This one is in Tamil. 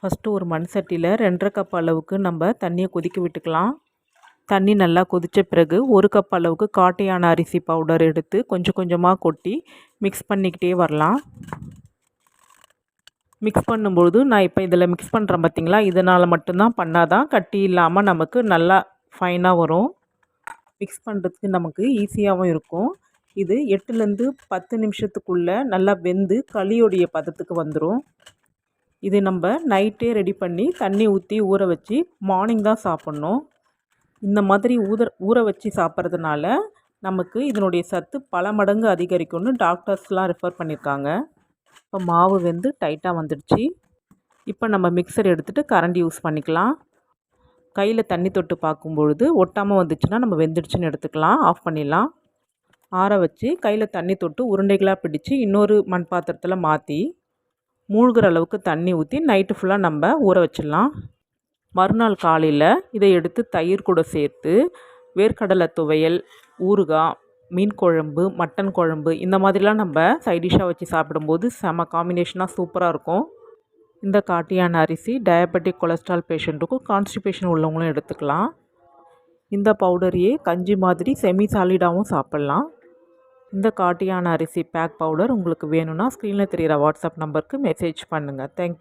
ஃபஸ்ட்டு ஒரு மண் சட்டியில் ரெண்டரை கப் அளவுக்கு நம்ம தண்ணியை கொதிக்க விட்டுக்கலாம். தண்ணி நல்லா கொதித்த பிறகு ஒரு கப் அளவுக்கு காட்டையான அரிசி பவுடர் எடுத்து கொஞ்சம் கொஞ்சமாக கொட்டி மிக்ஸ் பண்ணிக்கிட்டே வரலாம். மிக்ஸ் பண்ணும்பொழுது நான் இப்போ இதில் மிக்ஸ் பண்ணுறேன் பார்த்திங்களா? இதனால் மட்டும்தான் பண்ணால் தான் கட்டி இல்லாமல் நமக்கு நல்லா ஃபைனாக வரும். மிக்ஸ் பண்ணுறதுக்கு நமக்கு ஈஸியாகவும் இருக்கும். இது எட்டுலேருந்து பத்து நிமிஷத்துக்குள்ளே நல்லா வெந்து களியோடைய பதத்துக்கு வந்துடும். இது நம்ம நைட்டே ரெடி பண்ணி தண்ணி ஊற்றி ஊற வச்சு மார்னிங் தான் சாப்பிட்ணும். இந்த மாதிரி ஊத ஊற வச்சு சாப்பிட்றதுனால நமக்கு இதனுடைய சத்து பல மடங்கு அதிகரிக்கும்னு டாக்டர்ஸ்லாம் ரெஃபர் பண்ணியிருக்காங்க இப்போ மாவு வெந்து டைட்டாக வந்துடுச்சு. இப்போ நம்ம மிக்சர் எடுத்துகிட்டு கரண்டி யூஸ் பண்ணிக்கலாம். கையில் தண்ணி தொட்டு பார்க்கும்பொழுது ஒட்டாமல் வந்துச்சுன்னா நம்ம வெந்துடுச்சுன்னு எடுத்துக்கலாம். ஆஃப் பண்ணிடலாம். ஆற வச்சு கையில் தண்ணி தொட்டு உருண்டைகளாக பிடிச்சி இன்னொரு மண் பாத்திரத்தில் மாற்றி மூழ்கிற அளவுக்கு தண்ணி ஊற்றி நைட்டு ஃபுல்லாக நம்ம ஊற வச்சிடலாம். மறுநாள் காலையில் இதை எடுத்து தயிர் கூட சேர்த்து வேர்க்கடலை துவையல் ஊறுகாய் மீன் குழம்பு மட்டன் குழம்பு இந்த மாதிரிலாம் நம்ம சைடிஷாக வச்சு சாப்பிடும்போது செம காம்பினேஷனாக சூப்பராக இருக்கும். இந்த காட்டியான அரிசி டயபெட்டிக் கொலஸ்ட்ரால் பேஷண்ட்டுக்கும் கான்ஸ்டிபேஷன் உள்ளவங்களும் எடுத்துக்கலாம். இந்த பவுடரையே கஞ்சி மாதிரி செமி சாலிடாகவும் சாப்பிட்லாம். இந்த காட்டியான அரிசி பேக் பவுடர் உங்களுக்கு வேணும்னா ஸ்க்ரீனில் தெரிகிற வாட்ஸ்அப் நம்பருக்கு மெசேஜ் பண்ணுங்கள் தேங்க்